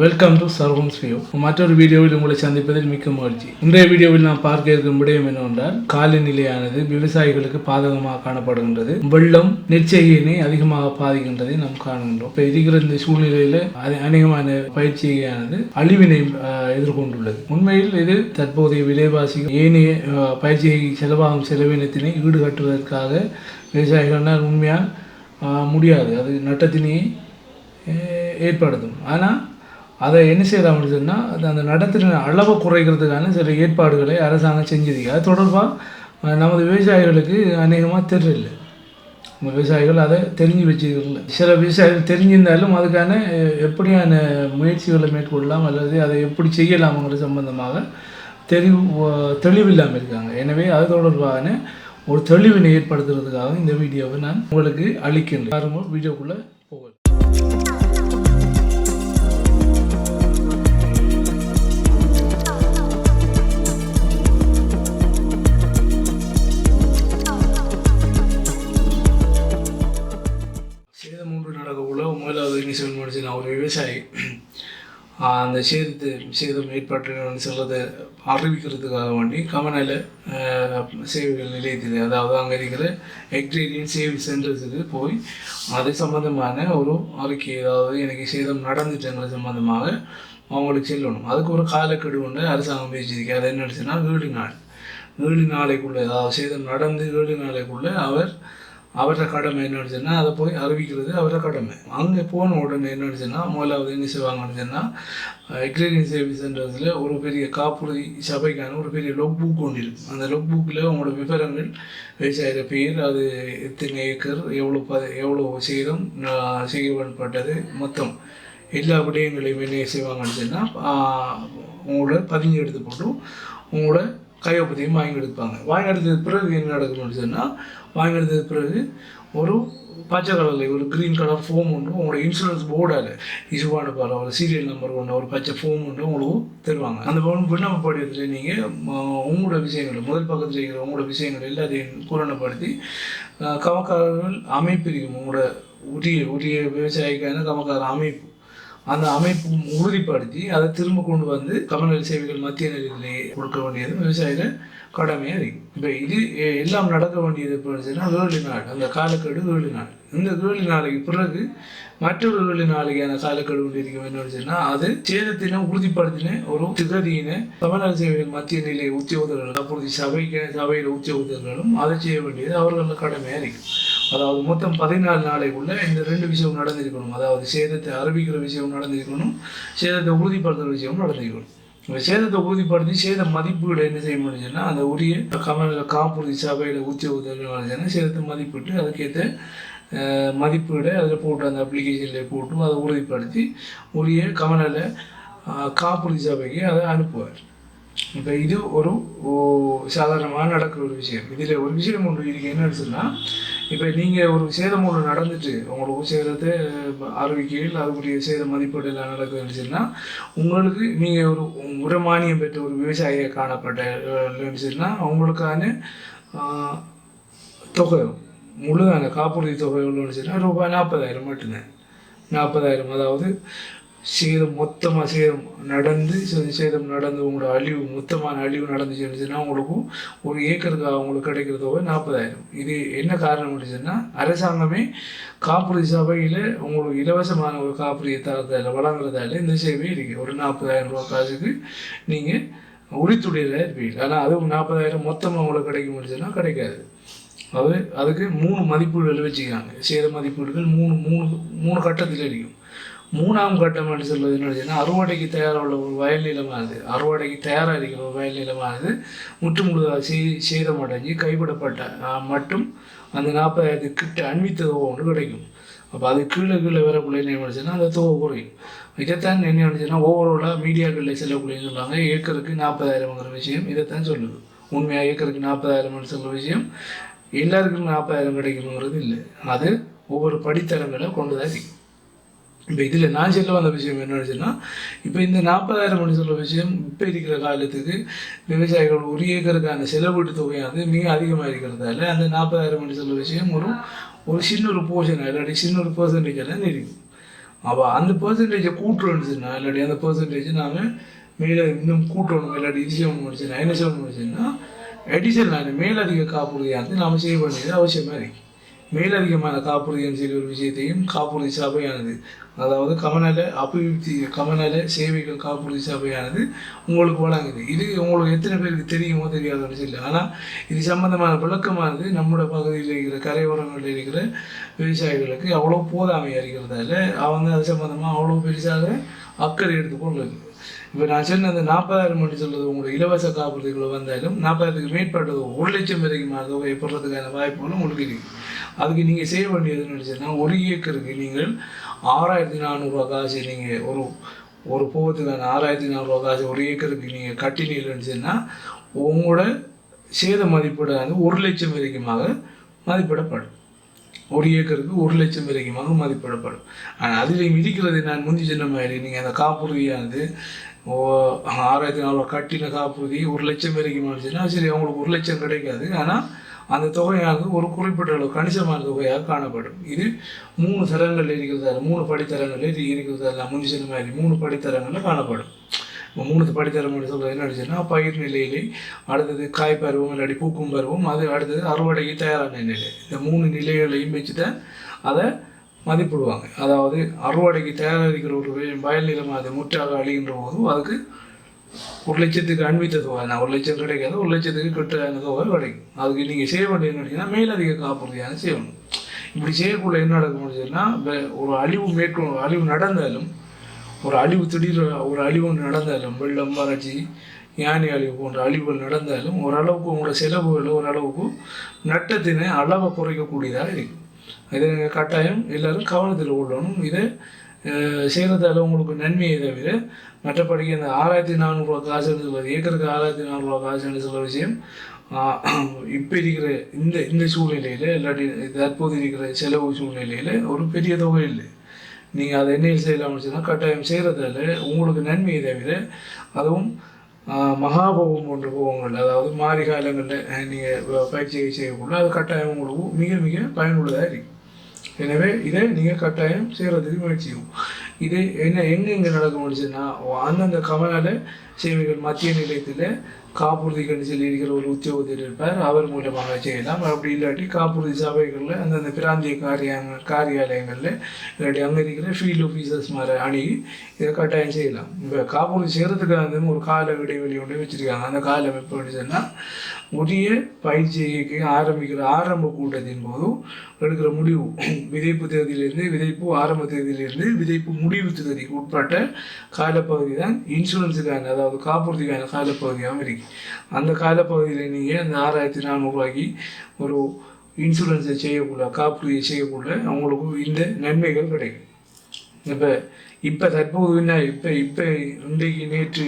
Welcome to சர்வன்ஸ் view மற்றொரு வீடியோவில் உங்களை சந்திப்பதில் மிக்க மகிழ்ச்சி. இன்றைய வீடியோவில் நாம் பார்க்க இருக்கும் விடயம் என்னவென்றால் காலநிலையானது விவசாயிகளுக்கு பாதகமாக காணப்படுகின்றது. வெள்ளம் நெற்செய்யினை அதிகமாக பாதிக்கின்றதை நாம் காணுகின்றோம். இப்போ இருக்கிற இந்த சூழ்நிலையில் அநேகமான பயிற்சியானது அழிவினை எதிர்கொண்டுள்ளது. உண்மையில் இது தற்போதைய விலைவாசி ஏனைய பயிற்சியை செலவாகும் செலவினத்தினை ஈடுகட்டுவதற்காக விவசாயிகளால் உண்மையாக முடியாது. அது நட்டத்தினை ஏற்படுத்தும். ஆனால் அதை என்ன செய்யலாம் சொன்னால் அந்த நடத்தின அளவை குறைக்கிறதுக்கான சில ஏற்பாடுகளை அரசாங்கம் செஞ்சிருக்கு. அது தொடர்பாக நமது விவசாயிகளுக்கு அநேகமாக தெரியல. நம்ம விவசாயிகள் அதை தெரிஞ்சு வச்சுக்கல சில விவசாயிகள் தெரிஞ்சிருந்தாலும் அதுக்கான எப்படியான முயற்சிகளை மேற்கொள்ளலாம் அல்லது அதை எப்படி செய்யலாம்ங்கிற சம்பந்தமாக தெளிவு தெளிவில்லாமல் இருக்காங்க. எனவே அது தொடர்பான ஒரு தெளிவினை ஏற்படுத்துறதுக்காக இந்த வீடியோவை நான் உங்களுக்கு அளிக்கின்றேன். பாருங்க வீடியோக்குள்ளே போகலாம் ஒரு விவசாயி. அந்த சேதத்து சேதம் ஏற்பட்டு சொல்கிறது அறிவிக்கிறதுக்காக வேண்டி கமநல சேவைகள் நிலையத்தில் அதாவது அங்கே இருக்கிற எக்ரேரியன் சேவை சென்டர்ஸுக்கு போய் அது சம்மந்தமான ஒரு அறிக்கை அதாவது எனக்கு சேதம் நடந்துட்டுங்கிற சம்மந்தமாக அவங்களுக்கு செல்லணும். அதுக்கு ஒரு காலக்கெடு உண்டு. அரசாங்கம் பேசியிருக்கு. அது என்ன ஏழு நாள். ஏழு நாளைக்குள்ளே அதாவது சேதம் நடந்து ஏழு நாளைக்குள்ளே அவர் அவரோட கடமை என்னன்னு சொன்னால் அதை போய் அறிவிக்கிறது அவரோட கடமை. அங்கே போன உடனே என்னன்னு சொன்னால் முதலாவது என்ன செய்வாங்கன்னு சொன்னால் எக்ரேரியன் சர்வீஸ் சென்டர்ஸில் ஒரு பெரிய காப்புறுதி சபைக்கான ஒரு பெரிய லொக் புக் ஒன்று இருக்கும் அந்த லொக் புக்கில் உங்களோட விவரங்கள் விவசாயிற பேர் அது எத்தனை ஏக்கர் எவ்வளோ ப எவ்வளோ சேதம் செய்யப்பட்டது மொத்தம் எல்லா விடயங்களையும் என்ன செய்வாங்கன்னு சொன்னால் உங்களோட பதிஞ்சு எடுத்து போட்டு உங்களோட கையொப்பத்தையும் வாங்கி எடுப்பாங்க. வாங்கி எடுத்ததுக்கு பிறகு என்ன நடக்கணும்னு சொன்னால் வாங்கி பிறகு ஒரு பச்சை கலரில் ஒரு க்ரீன் கலர் ஃபோம் ஒன்று உங்களோட இன்சூரன்ஸ் போர்டால் இஷ்யூவான பாரு ஒரு சீரியல் நம்பர் ஒன்று ஒரு பச்சை ஃபோம் ஒன்று உங்களுக்கு தருவாங்க. அந்த ஃபோன் விண்ணப்ப படிவத்தில் நீங்கள் உங்களோட விஷயங்கள் முதல் பக்கத்தில் இருக்கிற உங்களோட விஷயங்கள் எல்லாத்தையும் பூரணப்படுத்தி கமக்காரர்கள் அமைப்பு இருக்கும் உங்களோட உரிய உரிய விவசாயிக்கான கமக்கார அமைப்பு அந்த அமைப்பு உறுதிப்படுத்தி அதை திரும்ப கொண்டு வந்து கமநல சேவைகள் மத்திய நிலையிலே கொடுக்க வேண்டியது விவசாயிகள் கடமையாக இருக்கும் இப்போ இது எல்லாம் நடக்க வேண்டியது எப்படின்னா நாள். அந்த காலக்கெடு வேலி நாள். இந்த வேலி நாளைக்கு பிறகு மற்றொரு ஏழு நாளைக்கான காலக்கெடு கொண்டு இருக்கும் என்னன்னு அது சேதத்தின உறுதிப்படுத்தின ஒரு திகதியின கமநல சேவைகள் மத்திய நிலை உத்தியோகர்கள் அப்பொழுது சபைக்கு சபையில் உத்தியோகர்களும் அதை செய்ய வேண்டியது அவர்களோட கடமையாக இருக்கும் அதாவது மொத்தம் பதினாலு நாளைக்குள்ளே இந்த ரெண்டு விஷயம் நடந்திருக்கணும். அதாவது சேதத்தை அறிவிக்கிற விஷயம் நடந்திருக்கணும். சேதத்தை உறுதிப்படுத்துகிற விஷயம் நடந்திருக்கணும். இப்போ சேதத்தை உறுதிப்படுத்தி சேத மதிப்பீடு என்ன செய்ய முடிஞ்சுன்னா அந்த உரிய கமல் காப்புறுதி சபையில் உத்தியோகத்தர்கள் சேதத்தை மதிப்பிட்டு அதுக்கேற்ற மதிப்புகளை மதிப்பீடை அதில் போட்டு அந்த அப்ளிகேஷனில் போட்டு அதை உறுதிப்படுத்தி உரிய கமலில் காப்புறுதி சபைக்கு அதை அனுப்புவார். இப்போ இது ஒரு ஓ, சாதாரணமாக நடக்கிற ஒரு விஷயம். இதில் ஒரு விஷயம் ஒன்று இருக்கு. என்னன்னு சொன்னால் இப்போ நீங்கள் ஒரு சேதம் ஒன்று நடந்துட்டு உங்களுக்கு சேதத்தை அறிவிக்கையில் அதுக்குரிய சேத மதிப்பீடு எல்லாம் நடக்குதுன்னு இருந்துச்சுன்னா உங்களுக்கு நீங்கள் ஒரு உரமானியம் பெற்ற ஒரு விவசாயியை காணப்பட்ட இருந்துச்சுன்னா அவங்களுக்கான ஆஹ், தொகை முழுதான காப்புறுதி தொகை எவ்வளோன்னு சொன்னால் ரூபாய் நாற்பதாயிரம் மட்டும்தான். நாற்பதாயிரம் அதாவது சேதம் மொத்தமாக சேதம் நடந்து சே- சேதம் நடந்து உங்களோட அழிவு மொத்தமான அழிவு நடந்துச்சு இருந்துச்சுன்னா உங்களுக்கும் ஒரு ஏக்கருக்கு அவங்களுக்கு கிடைக்கிற தொகை நாற்பதாயிரம். இது என்ன காரணம் இருந்துச்சுன்னா அரசாங்கமே காப்புறுதி சபையில் உங்களுக்கு இலவசமான ஒரு காப்புறுதியை தரதால வழங்குறதால இந்த சேவை இருக்குது ஒரு நாற்பதாயிரம் ரூபா காசுக்கு நீங்கள் உரித்துடையதாக இருப்பீங்க. ஆனால் அதுவும் நாற்பதாயிரம் மொத்தமாக உங்களுக்கு கிடைக்க முடிஞ்சுன்னா கிடைக்காது. அது அதுக்கு மூணு மதிப்பீடுகள் வச்சுக்கிறாங்க. சேத மதிப்பீடுகள் மூணு மூணு மூணு கட்டத்தில் இருக்கும் மூணாம் கட்டம் என்று சொல்வது என்ன அறுவடைக்கு தயாராக உள்ள ஒரு வயல் நிலமானது அறுவடைக்கு தயாராக இருக்கிற ஒரு வயல் நிலமானது முற்று முழுதாக சே சேதமடைஞ்சு கைவிடப்பட்ட மட்டும் அந்த நாற்பதாயிரத்து கிட்ட அண்மித்த ஒன்று கிடைக்கும். அப்போ அது கீழே கீழே வரக்குள்ள என்ன பண்ணுச்சுன்னா அந்த தொகை குறையும். இதைத்தான் என்ன பண்ணுச்சுன்னா ஓவராலாக மீடியாக்களில் செல்லக்குள்ள சொல்லுவாங்க ஏக்கருக்கு நாற்பதாயிரம்ங்கிற விஷயம் இதைத்தான் சொல்லுது. உண்மையாக ஏக்கருக்கு நாற்பதாயிரம்னு சொல்கிற விஷயம் எல்லாருக்கும் நாற்பதாயிரம் கிடைக்கணுங்கிறது இல்லை. அது ஒவ்வொரு படித்தரங்களை கொண்டு தான் இருக்கும் இப்போ இதில் நான் சொல்ல வந்த விஷயம் என்னன்னு சொன்னால் இப்போ இந்த நாற்பதாயிரம் மணி சொல்ல விஷயம் இப்போ இருக்கிற காலத்துக்கு விவசாயிகள் ஒரு ஏக்கருக்கான செலவீட்டு தொகையானது மிக அதிகமாக இருக்கிறதால அந்த நாற்பதாயிரம் மணி சொல்ல விஷயம் ஒரு ஒரு சின்ன ஒரு போர்ஷன் இல்லாட்டி சின்ன ஒரு பர்சன்டேஜ் எல்லாம் இருக்கும் அப்போ அந்த பர்சன்டேஜை கூட்டுறோம்னுச்சுன்னா இல்லாட்டி அந்த பர்சன்டேஜ் நாம் மேலே இன்னும் கூட்டணும் இல்லாட்டி இது செய்யணும் முடிச்சுன்னா என்ன செய்யணும் முடிச்சுன்னா அடிஷனல் மேலதிக காப்புறுதியானது நாம் செய்ய வேண்டியது அவசியமாக இருக்குது மேலதிகமான காப்புறுதின்னு சொல்லி ஒரு விஷயத்தையும் காப்புறுதி சபையானது. அதாவது கமநல அபிவிருத்தி கமநல சேவைகள் காப்புறுதி சபையானது உங்களுக்கு வழங்குது. இது உங்களுக்கு எத்தனை பேருக்கு தெரியுமோ தெரியாதுன்னு சொல்லி ஆனால் இது சம்பந்தமான விளக்கமானது நம்முடைய பகுதியில் இருக்கிற கரையோரங்களில் இருக்கிற விவசாயிகளுக்கு அவ்வளோ போதாமை இருக்கிறதால அவங்க அது சம்மந்தமாக அவ்வளோ பெருசாக அக்கறை எடுத்துக்கொள்ளது இப்போ நான் சொன்ன அந்த நாற்பதாயிரம் மணி சொல்றது உங்களோட இலவச காப்புறுதிகள் வந்தாலும் நாற்பதாயிரத்துக்கு மேற்பட்டது ஒரு லட்சம் வரைக்கும் தொகை பெறதுக்கான வாய்ப்புகளும் உங்களுக்கு இருக்கு. அதுக்கு நீங்கள் செய்ய வேண்டியதுன்னு நினச்சதுன்னா ஒரு ஏக்கருக்கு நீங்கள் ஆறாயிரத்தி நானூறுரூவா காசு நீங்கள் ஒரு ஒரு போகத்துக்கான ஆறாயிரத்தி நானூறுரூவா காசு ஒரு ஏக்கருக்கு நீங்கள் கட்டினீங்கன்னு சொன்னால் உங்களோட சேத மதிப்பீடு வந்து ஒரு லட்சம் வரைக்குமாக மதிப்பிடப்படும். ஒரு ஏக்கருக்கு ஒரு லட்சம் வரைக்குமாக மதிப்பிடப்படும் ஆனால் அதில் மிதிக்கிறது நான் முந்தி சொன்ன மாதிரி நீங்கள் அந்த காப்புறுதியானது ஓ ஆறாயிரத்தி நானூறுவா கட்டின காப்புறுதி ஒரு லட்சம் வரைக்கும் இருந்துச்சுன்னா சரி அவங்களுக்கு ஒரு லட்சம் கிடைக்காது. ஆனால் அந்த தொகையானது ஒரு குறிப்பிட்ட அளவு கணிசமான தொகையாக காணப்படும். இது மூணு தரங்களில் இருக்கிறதால மூணு படித்தரங்களில் இது இருக்கிறதால முந்தி சொன்ன மாதிரி மூணு படித்தரங்களில் காணப்படும். மூணு படித்தரம் சொல்கிறது என்ன அடிச்சுன்னா பயிர் நிலையிலே அடுத்தது காய் பருவம் இல்லாட்டி பூக்கும் பருவம் அது அடுத்தது அறுவடைக்கு தயாரான நிலை. இந்த மூணு நிலைகளையும் வச்சு தான் அதை மதிப்பிடுவாங்க. அதாவது அறுவடைக்கு தயாரிக்கிற ஒரு வயல் நிலம் அது முற்றாக அழிகின்ற போதும் அதுக்கு ஒரு லட்சத்துக்கு அன்பித்த தொகை. நான் ஒரு லட்சம் கிடைக்காது ஒரு லட்சத்துக்கு கிட்ட தொகை கிடைக்கும். அதுக்கு நீங்கள் செய்ய வேண்டியது நினைச்சீங்கன்னா மேலதிக காப்புறுதியான செய்யணும். இப்படி செய்யக்குள்ள என்ன நடக்க சொன்னால் ஒரு அழிவு மேற்கொள் அழிவு நடந்தாலும் ஒரு அழிவு திடீர் ஒரு அழிவு ஒன்று நடந்தாலும் வெள்ளம் வறட்சி யானை அழிவு போன்ற அழிவுகள் நடந்தாலும் ஓரளவுக்கு உங்களோட செலவுகள் ஓரளவுக்கு நட்டத்தினை அளவை குறைக்கக்கூடியதாக இருக்கும். இதை நீங்கள் கட்டாயம் எல்லோரும் கவனத்தில் கொள்ளணும். இதை செய்கிறதால உங்களுக்கு நன்மையை தவிர மற்றபடி அந்த ஆறாயிரத்தி நானூறுரூவா காசுன்னு சொல்வது ஏக்கருக்கு ஆறாயிரத்தி நானூறுரூவா காசுன்னு சொல்ல விஷயம் இப்போ இருக்கிற இந்த இந்த சூழ்நிலையில் இல்லாட்டி தற்போது இருக்கிற செலவு சூழ்நிலையில் ஒரு பெரிய தொகை இல்லை. நீங்கள் அதை எண்ணெயில் செய்யலாம்னு சொன்னால் கட்டாயம் செய்கிறதால உங்களுக்கு நன்மையை தவிர அதுவும் மகாபோகம் போன்ற போகங்கள் அதாவது மாறி காலங்களில் நீங்கள் பயிற்சியை செய்யக்குள்ள அது கட்டாயம் உங்களுக்கு மிக மிக பயனுள்ளதாக இருக்கும். எனவே இதை நீங்கள் கட்டாயம் செய்கிறதுக்கு முயற்சியும் இது என்ன எங்கெங்கே நடக்க முடிச்சுன்னா அந்தந்த கமலால சேவைகள் மத்திய நிலையத்தில் காப்புறுதி கண்டு இருக்கிற ஒரு உத்தியோகத்தில் இருப்பார். அவர் மூலமாக செய்யலாம். அப்படி இல்லாட்டி காப்புறுதி சபைகளில் அந்தந்த பிராந்திய காரியாங்க காரியாலயங்களில் இல்லாட்டி அங்கே இருக்கிற ஃபீல்டு ஆஃபீஸர்ஸ் மாதிரி அணுகி இதை கட்டாயம் செய்யலாம். இப்போ காப்புறுதி செய்கிறதுக்காக ஒரு கால இடைவெளி ஒன்று வச்சுருக்காங்க. அந்த காலம் எப்போ சொன்னால் உரிய பயிற்சிக்கு ஆரம்பிக்கிற ஆரம்ப கூட்டத்தின் போதும் எடுக்கிற முடிவு. விதைப்பு தேதியிலிருந்து விதைப்பு ஆரம்ப தேதியிலிருந்து விதைப்பு முடிவு தேதிக்கு உட்பட்ட காலப்பகுதி தான் இன்சூரன்ஸுக்கான அதாவது காப்புறுதிக்கான காலப்பகுதியாகவும் இருக்குது அந்த காலப்பகுதியில் நீங்கள் அந்த ஆறாயிரத்தி நானூறுரூவாய்க்கு ஒரு இன்சூரன்ஸை செய்யக்குள்ள காப்புறுதியை செய்யக்குள்ள அவங்களுக்கு இந்த நன்மைகள் கிடைக்கும். இப்போ இப்போ தற்போது என்ன இப்போ இப்போ இன்றைக்கு நேற்று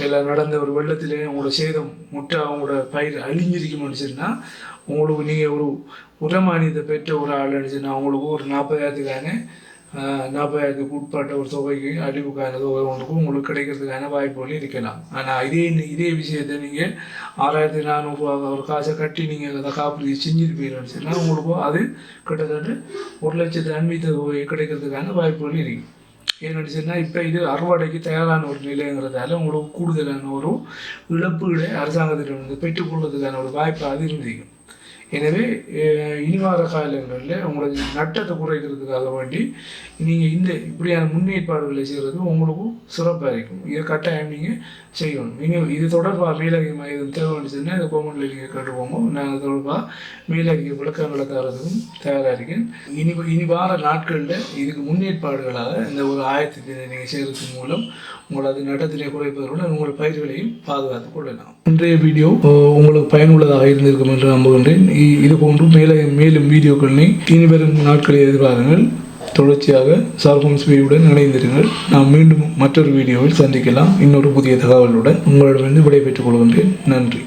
எல்லாம் நடந்த ஒரு வெள்ளத்தில் உங்களோட சேதம் முட்டை அவங்களோட பயிர் அழிஞ்சிருக்கும்னு சொன்னால் உங்களுக்கு நீங்கள் ஒரு உரமானியத்தை பெற்ற ஒரு ஆள் சொன்னால் அவங்களுக்கு ஒரு நாற்பதாயிரத்துக்கான நாற்பதாயிரத்துக்கு உட்பட்ட ஒரு தொகைக்கு அழிவுக்கான தொகை ஒன்றுக்கு உங்களுக்கு கிடைக்கிறதுக்கான வாய்ப்புகள் இருக்கலாம். ஆனால் இதே இதே விஷயத்தை நீங்கள் ஆறாயிரத்தி நானூறுரூவா ஒரு காசை கட்டி நீங்கள் அதை காப்பீடு செஞ்சுருப்பீங்கன்னு சொன்னால் உங்களுக்கு அது கிட்டத்தட்ட ஒரு லட்சத்து அன்பித்த தொகை கிடைக்கிறதுக்கான வாய்ப்புகள் இருக்குது ஏன்னு சொன்னால் இப்போ இது அறுவடைக்கு தயாரான ஒரு நிலைங்கிறதால உங்களுக்கு கூடுதலான ஒரு இழப்புகளை அரசாங்கத்திடம் பெற்றுக்கொள்வதற்கான ஒரு வாய்ப்பு அது இருந்திருக்கும் எனவே இனிவார இனி காலங்களில் உங்களுக்கு நட்டத்தை குறைக்கிறதுக்காக வேண்டி நீங்கள் இந்த இப்படியான முன்னேற்பாடுகளை செய்கிறது உங்களுக்கும் சிறப்பாக இருக்கும். இதை கட்டாயம் நீங்கள் செய்யணும். நீங்கள் இது தொடர்பாக மேலதிகமாக எதுவும் தேவைன்னு இந்த இதை நீங்கள் கேட்டுக்கோங்க நான் அது தொடர்பாக மேலதிக விளக்கங்களை தரதுக்கும் தயாராக இருக்கேன். இனி இனி வார நாட்களில் இதுக்கு முன்னேற்பாடுகளாக இந்த ஒரு ஆயத்தத்தை நீங்கள் செய்கிறதன் மூலம் உங்களது நட்டத்தினை குறைப்பதற்குள்ள உங்கள் பயிர்களையும் பாதுகாத்துக் கொள்ளலாம். இன்றைய வீடியோ உங்களுக்கு பயனுள்ளதாக இருந்திருக்கும் என்று நம்புகின்றேன். இது போன்று மேலே மேலும் வீடியோக்களை தீனி வரும் நாட்களை எதிர்பாருங்கள். தொடர்ச்சியாக சார்போம்ஸ் வீடியோவுடன் இணைந்திருங்கள். நாம் மீண்டும் மற்றொரு வீடியோவில் சந்திக்கலாம். இன்னொரு புதிய தகவலுடன் உங்களிடமிருந்து விடைபெற்றுக் கொள்கின்றேன். நன்றி.